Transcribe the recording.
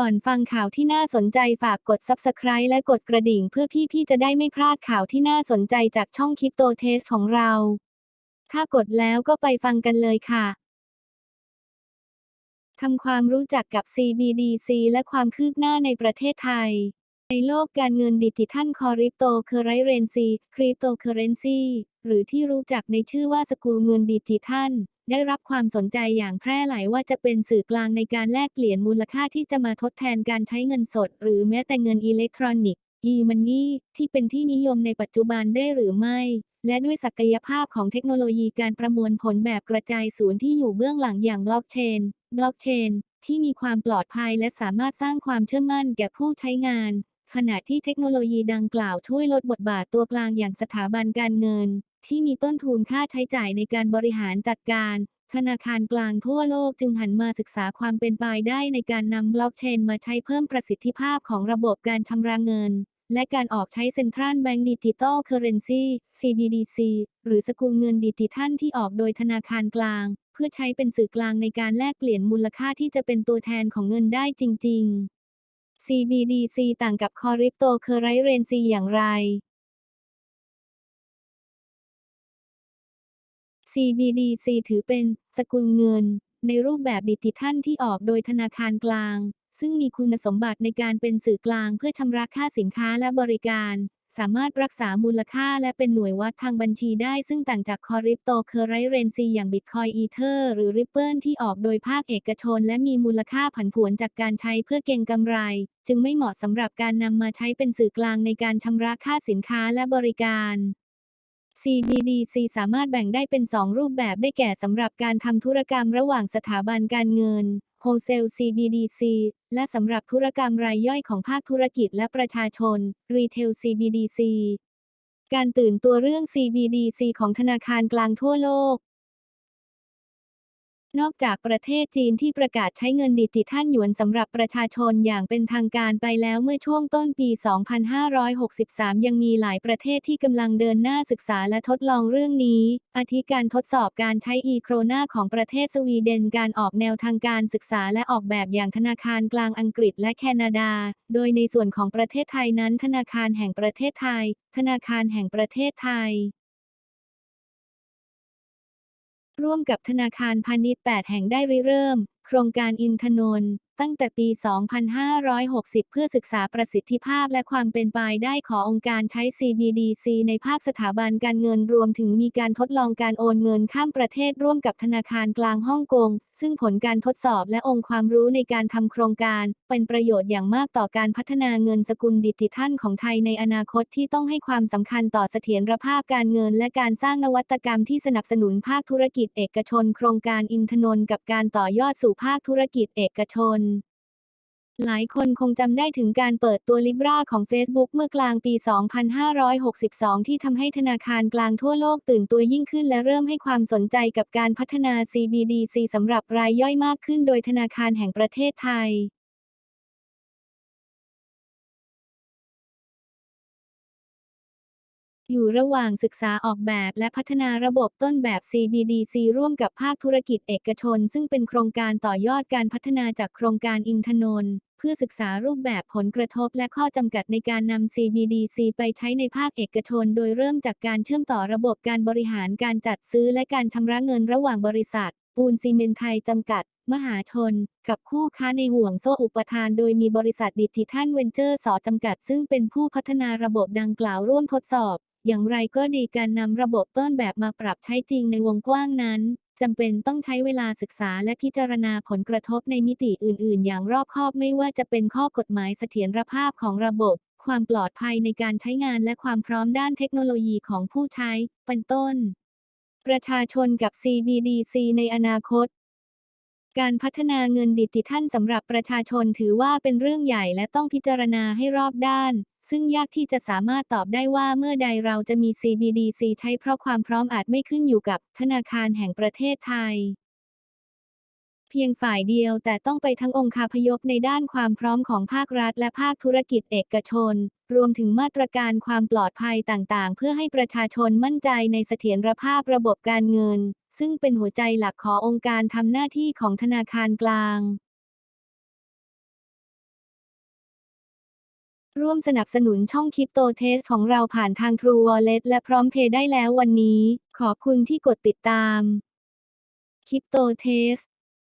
ก่อนฟังข่าวที่น่าสนใจฝากกด Subscribe และกดกระดิ่งเพื่อพี่ๆจะได้ไม่พลาดข่าวที่น่าสนใจจากช่องคริปโตเทสของเรา ถ้ากดแล้วก็ไปฟังกันเลยค่ะทำความรู้จักกับ CBDC และความคืบหน้าในประเทศไทย ในโลกการเงินดิจิทัลคอริปโตเคอร์เรนซีคริปโตเคอเรนซี หรือที่รู้จักในชื่อว่าสกุลเงินดิจิทัล ได้รับความสนใจอย่างแพร่หลายว่าจะเป็นสื่อกลางในการแลกเปลี่ยนมูลค่าที่จะมาทดแทนการใช้เงินสด หรือแม้แต่เงินอิเล็กทรอนิกส์ e-money ที่เป็นที่นิยมในปัจจุบันได้หรือไม่ และด้วยศักยภาพของเทคโนโลยีการประมวลผลแบบกระจายศูนย์ที่อยู่เบื้องหลังอย่างบล็อกเชน บล็อกเชน ที่มีความปลอดภัยและสามารถสร้างความเชื่อมั่นแก่ผู้ใช้งานขณะที่เทคโนโลยีดังกล่าวช่วยลดบทบาทตัวกลางอย่างสถาบันการเงิน ที่มีต้นทุนค่าใช้จ่ายในการบริหารจัดการ ธนาคารกลางทั่วโลกจึงหันมาศึกษาความเป็นไปได้ในการนำบล็อกเชนมาใช้เพิ่มประสิทธิภาพของระบบการชำระเงิน และการออกใช้เซ็นทรัลแบงก์ดิจิตอลเคอร์เรนซี CBDC หรือสกุลเงินดิจิทัลที่ออกโดยธนาคารกลาง เพื่อใช้เป็นสื่อกลางในการแลกเปลี่ยนมูลค่าที่จะเป็นตัวแทนของเงินได้จริง ๆ CBDC ต่างกับคอริปโตเคอร์เรนซีอย่างไร CBDC ถือเป็นสกุลเงิน ในรูปแบบดิจิทัลที่ออกโดยธนาคารกลาง ซึ่งมีคุณสมบัติในการเป็นสื่อกลางเพื่อชำระค่าสินค้าและบริการ สามารถรักษามูลค่าและเป็นหน่วยวัดทางบัญชีได้ ซึ่งต่างจากคอริปโตเคอร์ไรเรนซีอย่างบิตคอยอีเทอร์หรือริปเปิลที่ออกโดยภาคเอกชน และมีมูลค่าผันผวนจากการใช้เพื่อเก็งกำไร จึงไม่เหมาะสำหรับการนำมาใช้เป็นสื่อกลางในการชำระค่าสินค้าและบริการ CBDC สามารถแบ่งได้เป็น 2 รูปแบบได้แก่สำหรับการทำธุรกรรมระหว่างสถาบันการเงิน Wholesale CBDC และสำหรับธุรกรรมรายย่อยของภาคธุรกิจและประชาชน Retail CBDC การตื่นตัวเรื่อง CBDC ของธนาคารกลางทั่วโลก นอกจากประเทศจีนที่ประกาศใช้เงินดิจิทัลหยวนสำหรับประชาชนอย่างเป็นทางการไปแล้วเมื่อช่วงต้นปี 2563 ยังมีหลายประเทศที่กำลังเดินหน้าศึกษาและทดลองเรื่องนี้ อาทิการทดสอบการใช้อีโครนาของประเทศสวีเดน การออกแนวทางการศึกษาและออกแบบอย่างธนาคารกลางอังกฤษและแคนาดา โดยในส่วนของประเทศไทยนั้น ธนาคารแห่งประเทศไทย ธนาคารแห่งประเทศไทย ร่วมกับธนาคารพาณิชย์ 8 แห่งได้ริเริ่ม โครงการอินทนนท์ ตั้งแต่ปี 2560 เพื่อศึกษาประสิทธิภาพและความเป็นไปได้ขององค์การใช้ CBDC ในภาคสถาบันการเงินรวมถึงมีการทดลองการโอนเงินข้ามประเทศร่วมกับธนาคารกลางฮ่องกง ซึ่งผลการทดสอบและองค์ความรู้ในการทำโครงการ เป็นประโยชน์อย่างมากต่อการพัฒนาเงินสกุลดิจิทัลของไทยในอนาคตที่ต้องให้ความสำคัญต่อเสถียรภาพการเงิน และการสร้างนวัตกรรมที่สนับสนุนภาคธุรกิจเอกชน โครงการอินทนนท์กับการต่อยอดสู่ภาคธุรกิจเอกชน หลายคนคงจำได้ถึงการเปิดตัว Libra ของ Facebook เมื่อกลางปี 2562 ที่ทำให้ธนาคารกลางทั่วโลกตื่นตัวยิ่งขึ้นและเริ่มให้ความสนใจกับการพัฒนา CBDC สำหรับรายย่อยมากขึ้นโดยธนาคารแห่งประเทศไทยอยู่ระหว่างศึกษาออกแบบและพัฒนาระบบต้นแบบ CBDC ร่วมกับภาคธุรกิจเอกชน ซึ่งเป็นโครงการต่อยอดการพัฒนาจากโครงการอินทนนท์ เพื่อศึกษารูปแบบผลกระทบและข้อจำกัดในการนำ CBDC ไปใช้ในภาคเอกชน โดยเริ่มจากการเชื่อมต่อระบบการบริหารการจัดซื้อและการชำระเงินระหว่างบริษัท ปูนซีเมนไทยจำกัด มหาชน กับคู่ค้าในห่วงโซ่อุปทาน โดยมีบริษัทดิจิทัลเวนเจอร์สอจำกัด ซึ่งเป็นผู้พัฒนาระบบดังกล่าวร่วมทดสอบ อย่างไรก็ดีการนำระบบต้นแบบมาปรับใช้จริงในวงกว้างนั้น จำเป็นต้องใช้เวลาศึกษาและพิจารณาผลกระทบในมิติอื่น ๆ อย่างรอบคอบไม่ว่าจะเป็นข้อกฎหมายเสถียรภาพของระบบ ความปลอดภัยในการใช้งานและความพร้อมด้านเทคโนโลยีของผู้ใช้ เป็นต้น ประชาชนกับ CBDC ในอนาคต การพัฒนาเงินดิจิทัลสำหรับประชาชนถือว่าเป็นเรื่องใหญ่และต้องพิจารณาให้รอบด้าน ซึ่งยากที่จะสามารถตอบได้ว่าเมื่อใดเราจะมี CBDC ใช้เพราะความพร้อมอาจไม่ขึ้นอยู่กับธนาคารแห่งประเทศไทย เพียงฝ่ายเดียวแต่ต้องไปทั้งองคาพยพในด้านความพร้อมของภาครัฐ และภาคธุรกิจเอกชน รวมถึงมาตรการความปลอดภัยต่างๆ เพื่อให้ประชาชนมั่นใจในเสถียรภาพระบบการเงิน ซึ่งเป็นหัวใจหลักขององค์การทำหน้าที่ของธนาคารกลาง ร่วมสนับสนุนช่องคริปโตเทสของเราผ่านทาง True Wallet และพร้อมเพย์ได้แล้ววันนี้ ขอบคุณที่กดติดตามคริปโตเทส